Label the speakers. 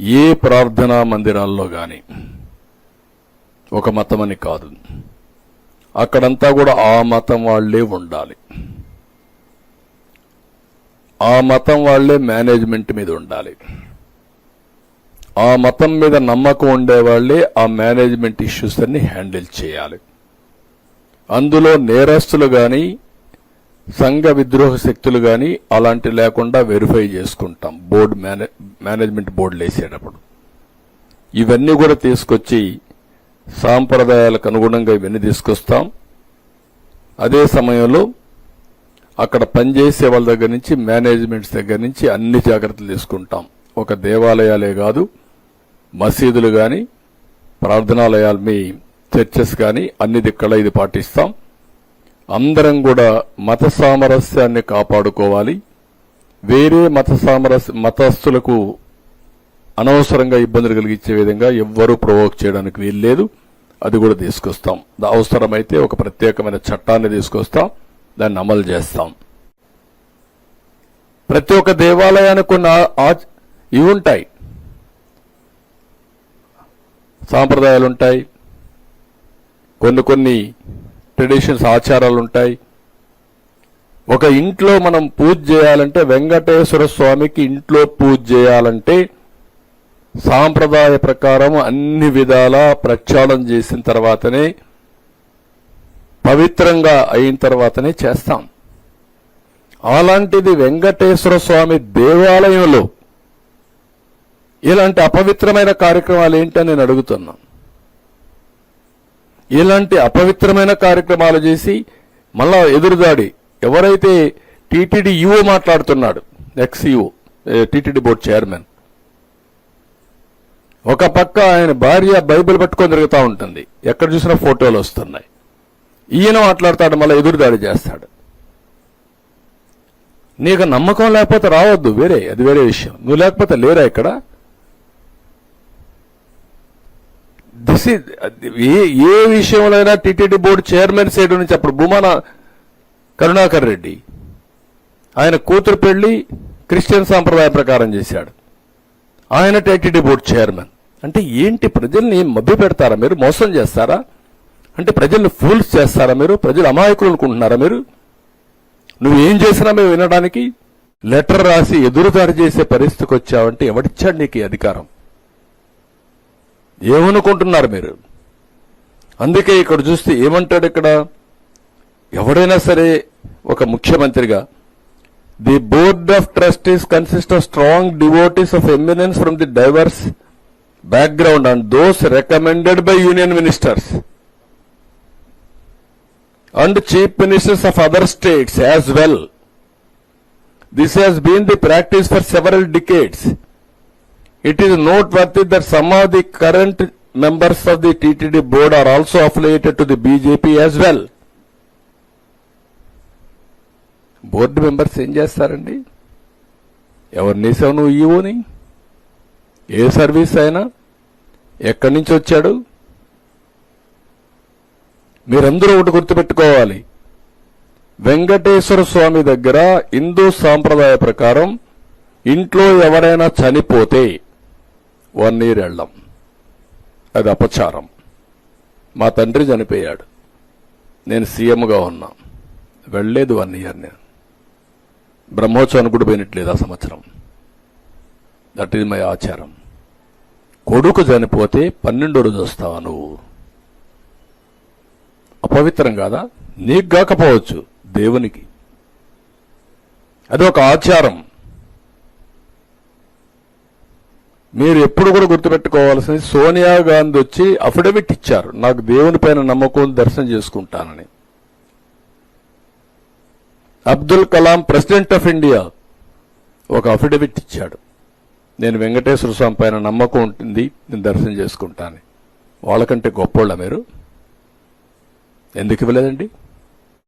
Speaker 1: ఏ ప్రార్థనా మందిరాల్లో కానీ ఒక మతమని కాదు. అక్కడంతా కూడా ఆ మతం వాళ్ళే ఉండాలి. ఆ మతం వాళ్ళే మేనేజ్మెంట్ మీద ఉండాలి. ఆ మతం మీద నమ్మకం ఉండేవాళ్ళే ఆ మేనేజ్మెంట్ ఇష్యూస్ అన్ని హ్యాండిల్ చేయాలి. అందులో నేరస్తులు కానీ సంఘ విద్రోహ శక్తులు కానీ అలాంటి లేకుండా వెరిఫై చేసుకుంటాం. బోర్డు మేనే మేనేజ్మెంట్ బోర్డులు వేసేటప్పుడు. ఇవన్నీ కూడా తీసుకొచ్చి సాంప్రదాయాలకు అనుగుణంగా ఇవన్నీ తీసుకొస్తాం. అదే సమయంలో అక్కడ పనిచేసే వాళ్ళ దగ్గర నుంచి మేనేజ్మెంట్స్ దగ్గర నుంచి అన్ని జాగ్రత్తలు తీసుకుంటాం. ఒక దేవాలయాలే కాదు మసీదులు కానీ ప్రార్థనాలయాలు మీ చర్చెస్ కానీ అన్ని దిక్కల ఇది పాటిస్తాం. అందరం కూడా మత సామరస్యాన్ని కాపాడుకోవాలి. వేరే మత సామరస్య మతస్థులకు అనవసరంగా ఇబ్బందులు కలిగించే విధంగా ఎవ్వరూ ప్రవోక్ చేయడానికి వీల్లేదు అది కూడా తీసుకొస్తాం. అవసరమైతే ఒక ప్రత్యేకమైన చట్టాన్ని తీసుకొస్తాం. దాన్ని అమలు చేస్తాం. ప్రతి ఒక్క దేవాలయానికి కొన్ని ఇవి ఉంటాయి. సాంప్రదాయాలు ఉంటాయి. కొన్ని కొన్ని ట్రెడిషన్స్ ఆచారాలు ఉంటాయి. ఒక ఇంట్లో మనం పూజ చేయాలంటే వెంకటేశ్వర స్వామికి ఇంట్లో పూజ చేయాలంటే సాంప్రదాయ ప్రకారం అన్ని విధాల ప్రక్షాళన చేసిన తర్వాతనే పవిత్రంగా అయిన తర్వాతనే చేస్తాం. అలాంటిది వెంకటేశ్వర స్వామి దేవాలయంలో ఇలాంటి అపవిత్రమైన కార్యక్రమాలు ఏంటని నేను అడుగుతున్నా. ఇలాంటి అపవిత్రమైన కార్యక్రమాలు చేసి మళ్ళా ఎదురుదాడి ఎవరైతే టీటీడీ ఈఓ మాట్లాడుతున్నాడు ఎక్స్ఈఓ టీటీడీ బోర్డు చైర్మన్ ఒక పక్క ఆయన భార్య బైబిల్ పట్టుకొని తిరుగుతూ ఉంటుంది. ఎక్కడ చూసినా ఫోటోలు వస్తున్నాయి. ఈయన మాట్లాడతాడు మళ్ళీ ఎదురుదాడి చేస్తాడు. నీకు నమ్మకం లేకపోతే రావద్దు వేరే అది వేరే విషయం. నువ్వు లేకపోతే లేరా ఇక్కడ? దిస్ ఇస్ ఏ ఏ అయినా టీటీడీ బోర్డు చైర్మన్ సైడ్ నుంచి అప్పుడు భూమాన కరుణాకర్ రెడ్డి. ఆయన కూతురు పెళ్ళి క్రిస్టియన్ సాంప్రదాయ ప్రకారం చేశాడు. ఆయన టీటీడీ బోర్డు చైర్మన్. అంటే ఏంటి ప్రజల్ని మభ్య పెడతారా మీరు? మోసం చేస్తారా? అంటే ప్రజల్ని ఫూల్స్ చేస్తారా మీరు? ప్రజలు అమాయకులు అనుకుంటున్నారా మీరు? నువ్వు ఏం చేసినా మేము వినడానికి లెటర్ రాసి ఎదురుదారి చేసే పరిస్థితికి వచ్చావంటే ఎవడిచ్చాడు నీకు అధికారం? ఏమనుకుంటున్నారు మీరు? అందుకే ఇక్కడ చూస్తే ఏమంటాడు ఇక్కడ? ఎవడైనా సరే ఒక ముఖ్యమంత్రిగా the board of trustees consist of strong devotees of eminence from the diverse background and those recommended by union ministers and chief ministers of other states as well. This has been the practice for several decades. It is noteworthy that some of the current members of the TTD board are also affiliated to the BJP as well. Board members ఏం చేస్తారండి? ఎవరిని వేసావు నువ్వు ఈవోని? ఏ service అయినా ఎక్కడి నుంచి వచ్చాడు? మీరందరూ ఒకటి గుర్తుపెట్టుకోవాలి. వెంకటేశ్వర స్వామి దగ్గర హిందూ సాంప్రదాయ ప్రకారం ఇంట్లో ఎవరైనా చనిపోతే వన్ ఇయర్ వెళ్ళం అది అపచారం. మా తండ్రి చనిపోయాడు. నేను సీఎంగా ఉన్నా. వెళ్ళలేదు వన్ ఇయర్ నేను బ్రహ్మోత్సవానికి కూడా పోయినట్లేదు ఆ సంవత్సరం. దట్ ఈజ్ మై ఆచారం. కొడుకు చనిపోతే పన్నెండో రోజు వస్తావా నువ్వు? అపవిత్రం కాదా? నీకు కాకపోవచ్చు దేవునికి. అది ఒక ఆచారం. మీరు ఎప్పుడు కూడా గుర్తుపెట్టుకోవాల్సింది సోనియా గాంధీ వచ్చి అఫిడవిట్ ఇచ్చారు. నాకు దేవుని పైన నమ్మకం దర్శనం చేసుకుంటానని. Abdul Kalam president of India ఒక అఫిడవిట్ ఇచ్చాడు. నేను వెంకటేశ్వర స్వామి పైన నమ్మకం ఉంటుంది నేను దర్శనం చేసుకుంటాను. వాళ్ళకంటే గొప్పోళ్ళ మీరు. ఎందుకు ఇవ్వలేదండి?